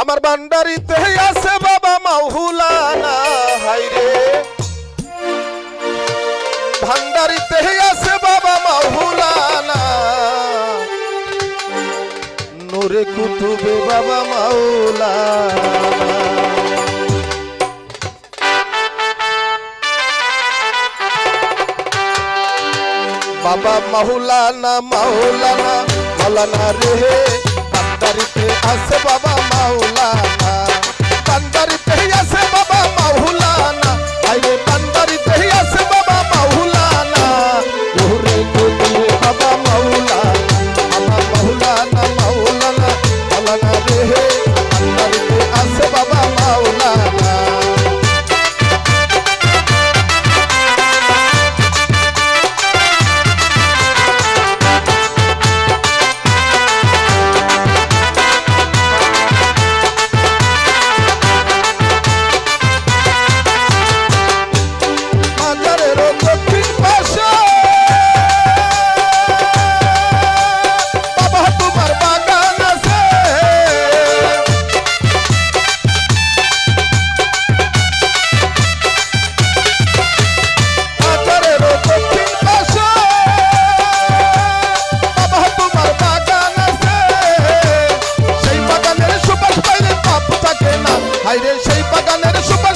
আমার বান্ডারিতে আছে বাবা মাহুলানা হাইরে ভান্ডারিতে আছে বাবা মাহুলানা নোরে কুতুবে বাবা মাওলানা বাবা মাহুলানা মাওলানা মাওলানা রে। আছে বাবা মাওলানা। কান্দারিতে আছে বাবা মাওলানা। আইরে কান্দারিতে আছে বাবা মাওলানা। ওরে বাবা মাওলানা। সেই বাগানের সুপার